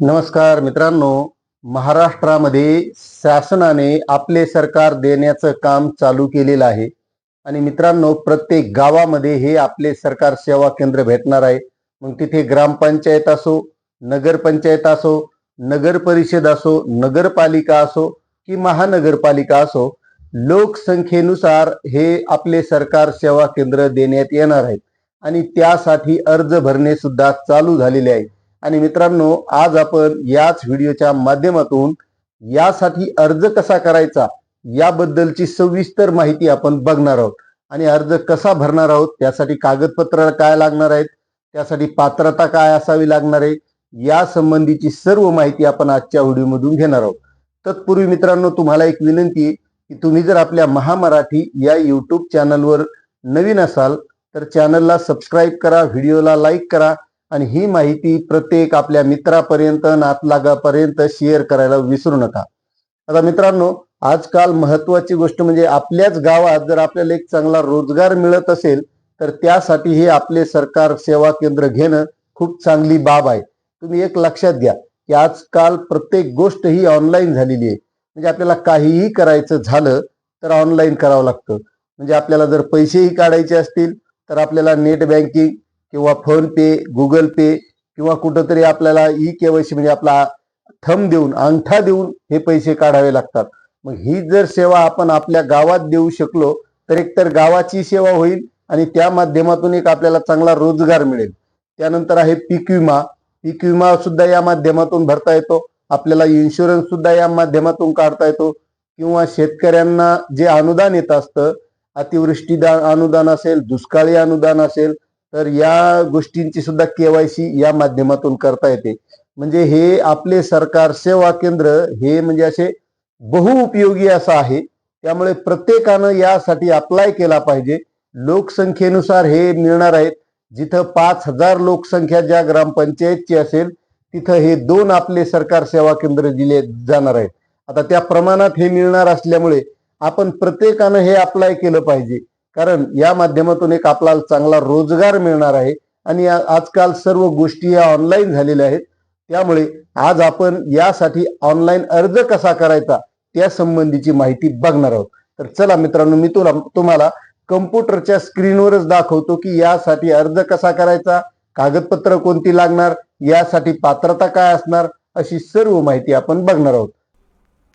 नमस्कार मित्रांनो महाराष्ट्रामध्ये शासनाने आपले सरकार देण्याचं काम चालू केलेलं आहे. आणि मित्रांनो प्रत्येक गावामध्ये हे आपले सरकार सेवा केंद्र भेटणार आहे. मग तिथे ग्रामपंचायत असो नगरपंचायत असो नगर परिषद असो नगरपालिका असो की महानगरपालिका असो लोकसंख्येनुसार हे आपले सरकार सेवा केंद्र देण्यात येणार आहेत आणि त्यासाठी अर्ज भरणे सुद्धा चालू झालेले आहे. आणि मित्रांनो आज आपण याच व्हिडिओच्या माध्यमातून यासाठी अर्ज कसा करायचा याबद्दलची सविस्तर माहिती आपण बघणार आहोत. आणि अर्ज कसा भरणार आहोत त्यासाठी कागदपत्र काय लागणार आहेत त्यासाठी पात्रता काय असावी लागणार आहे या संबंधीची सर्व माहिती आपण आजच्या व्हिडिओमधून घेणार आहोत. तत्पूर्वी मित्रांनो तुम्हाला एक विनंती आहे की तुम्ही जर आपल्या महामराठी या यूट्यूब चॅनलवर नवीन असाल तर चॅनलला सबस्क्राईब करा व्हिडिओला लाईक करा आणि ही माहिती प्रत्येक आपल्या मित्रापर्यंत नातलागापर्यंत शेअर करायला विसरू नका. आता मित्रांनो आजकाल महत्वाची गोष्ट म्हणजे आपल्याच गावात जर आपल्याला एक चांगला रोजगार मिळत असेल तर त्यासाठी हे आपले सरकार सेवा केंद्र घेणं खूप चांगली बाब आहे. तुम्ही एक लक्षात घ्या की आजकाल प्रत्येक गोष्ट ही ऑनलाईन झालेली आहे. म्हणजे आपल्याला काहीही करायचं झालं तर ऑनलाईन करावं लागतं. म्हणजे आपल्याला जर पैसेही काढायचे असतील तर आपल्याला नेट बँकिंग किंवा फोन पे गुगल पे किंवा कुठंतरी आपल्याला ई केवायसी म्हणजे आपला थंब देऊन अंगठा देऊन हे पैसे काढावे लागतात. मग ही जर सेवा आपण आपल्या गावात देऊ शकलो तर एकतर गावाची सेवा होईल आणि त्या माध्यमातून एक आपल्याला चांगला रोजगार मिळेल. त्यानंतर आहे पीक विमा. पीक विमा सुद्धा या माध्यमातून भरता येतो. आपल्याला इन्शुरन्स सुद्धा या माध्यमातून काढता येतो. किंवा शेतकऱ्यांना जे अनुदान येत असतं अतिवृष्टी अनुदान असेल दुष्काळी अनुदान असेल तर या गोष्टींची सुद्धा केवायसी या माध्यमातून करता येते. म्हणजे हे आपले सरकार सेवा केंद्र हे म्हणजे असे बहुउपयोगी असं आहे. त्यामुळे प्रत्येकानं यासाठी अप्लाय केला पाहिजे. लोकसंख्येनुसार हे मिळणार आहेत. जिथं पाच हजार लोकसंख्या ज्या ग्रामपंचायतची असेल तिथं हे दोन आपले सरकार सेवा केंद्र दिले जाणार आहेत. आता त्या प्रमाणात हे मिळणार असल्यामुळे आपण प्रत्येकानं हे अप्लाय केलं पाहिजे. कारण या माध्यमातून एक आपल्याला चांगला रोजगार मिळणार आहे. आणि आजकाल सर्व गोष्टी या ऑनलाईन झालेल्या आहेत. त्यामुळे आज आपण यासाठी ऑनलाईन अर्ज कसा करायचा त्या संबंधीची माहिती बघणार आहोत. तर चला मित्रांनो मी तुला तुम्हाला कम्प्युटरच्या स्क्रीनवरच दाखवतो की यासाठी अर्ज कसा करायचा कागदपत्र कोणती लागणार यासाठी पात्रता काय असणार अशी सर्व माहिती आपण बघणार आहोत.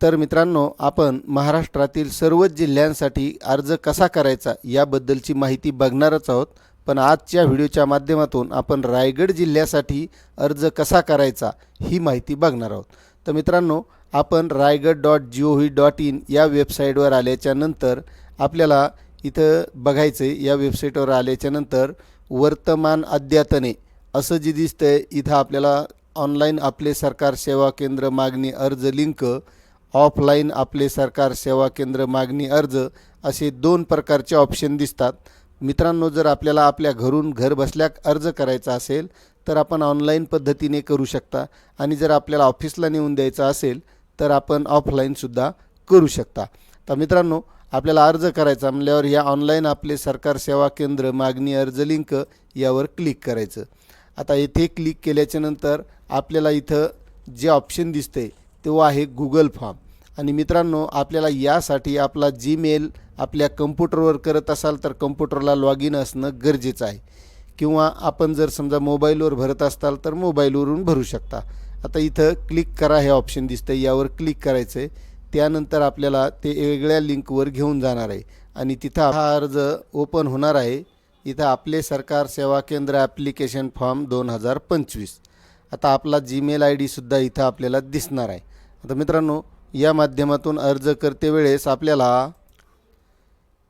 तर मित्रांनो आपण महाराष्ट्रातील सर्वच जिल्ह्यांसाठी अर्ज कसा करायचा याबद्दलची माहिती बघणारच आहोत. पण आजच्या व्हिडिओच्या माध्यमातून आपण रायगड जिल्ह्यासाठी अर्ज कसा करायचा ही माहिती बघणार आहोत. तर मित्रांनो आपण Raigad dot G O V dot in या वेबसाईटवर आल्याच्यानंतर आपल्याला इथं बघायचं आहे या वेबसाईटवर आल्याच्यानंतर वर्तमान अद्यतने असं जे दिसतंय इथं आपल्याला ऑनलाईन आपले सरकार सेवा केंद्र मागणी अर्ज लिंक ऑफलाईन आपले सरकार सेवा केंद्र मागणी अर्ज असे दोन प्रकारचे ऑप्शन दिसतात. मित्रांनो जर आपल्याला आपल्या घरून घर बसल्या अर्ज करायचा असेल तर आपण ऑनलाईन पद्धतीने करू शकता. आणि जर आपल्याला ऑफिसला नेऊन द्यायचा असेल तर आपण ऑफलाईनसुद्धा करू शकता. तर मित्रांनो आपल्याला अर्ज करायचा म्हणल्यावर या ऑनलाईन आपले सरकार सेवा केंद्र मागणी अर्ज लिंक यावर क्लिक करायचं. आता येथे क्लिक केल्याच्यानंतर आपल्याला इथं जे ऑप्शन दिसते तो आहे गुगल फॉर्म आणि मित्रांनो आपल्याला यासाठी आपला जीमेल आपल्या कम्प्युटरवर करत असाल तर कम्प्युटरला लॉग इन असणं गरजेचं आहे. किंवा आपण जर समजा मोबाईलवर भरत असाल तर मोबाईलवरून भरू शकता. आता इथं क्लिक करा हे ऑप्शन दिसतं यावर क्लिक करायचं आहे त्यानंतर आपल्याला ते वेगळ्या लिंकवर घेऊन जाणार आहे. आणि तिथं हा अर्ज ओपन होणार आहे. इथं आपले सरकार सेवा केंद्र ॲप्लिकेशन फॉर्म दोन हजार पंचवीस. आता आपला जीमेल आय डीसुद्धा इथं आपल्याला दिसणार आहे. आता मित्रांनो या माध्यमातून अर्ज करते वेळेस आपल्याला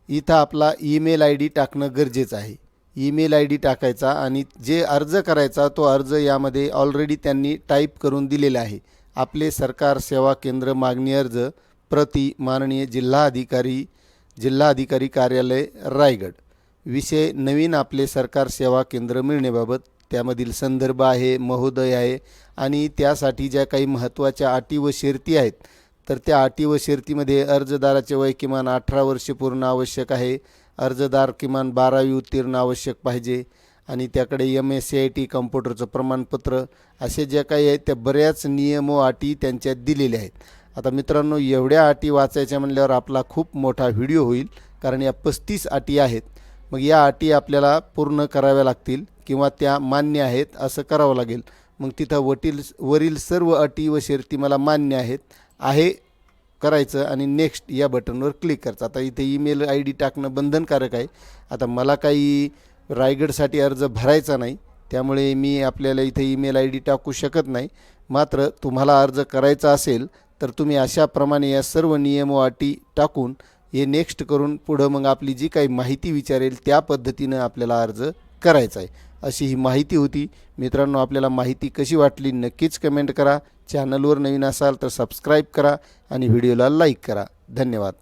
इथं आपला ईमेल आय डी टाकणं गरजेचं आहे. ईमेल आय डी टाकायचा आणि जे अर्ज करायचा तो अर्ज यामध्ये ऑलरेडी त्यांनी टाईप करून दिलेला आहे. आपले सरकार सेवा केंद्र मागणी अर्ज प्रति माननीय जिल्हाधिकारी जिल्हाधिकारी कार्यालय रायगड. विषय नवीन आपले सरकार सेवा केंद्र मिळण्याबाबत त्यामधील संदर्भ आहे महोदय आहे आणि त्यासाठी ज्या काही महत्त्वाच्या अटी व शर्ती आहेत तर त्या अटी व शर्तीमध्ये अर्जदाराचे वय किमान अठरा वर्षे पूर्ण आवश्यक आहे. अर्जदार किमान बारावी उत्तीर्ण आवश्यक पाहिजे. आणि त्याकडे M S C I T कम्प्युटरचं प्रमाणपत्र असे जे काही आहेत त्या बऱ्याच नियम व अटी त्यांच्यात दिलेल्या आहेत. आता मित्रांनो एवढ्या अटी वाचायच्या म्हणल्यावर आपला खूप मोठा व्हिडिओ होईल कारण या पस्तीस अटी आहेत. मग या अटी आपल्याला पूर्ण कराव्या लागतील किंवा त्या मान्य आहेत असं करावं लागेल. मग तिथं वटील वरील सर्व अटी व शर्ती मला मान्य आहेत. आहे करायचं आणि नेक्स्ट या बटनवर क्लिक करायचं. आता इथे ईमेल आय डी टाकणं बंधनकारक आहे. आता मला काही रायगडसाठी अर्ज भरायचा नाही त्यामुळे मी आपल्याला इथे ईमेल आय डी टाकू शकत नाही. मात्र तुम्हाला अर्ज करायचा असेल तर तुम्ही अशाप्रमाणे या सर्व नियम व अटी टाकून हे नेक्स्ट करून पुढं मग आपली जी काही माहिती विचारेल त्या पद्धतीनं आपल्याला अर्ज करायचा आहे. अशी ही माहिती होती. मित्रांनो आपल्याला माहिती कशी वाटली नक्कीच कमेंट करा. चॅनलवर नवीन असाल तर सबस्क्राईब करा आणि व्हिडिओला लाईक करा. धन्यवाद.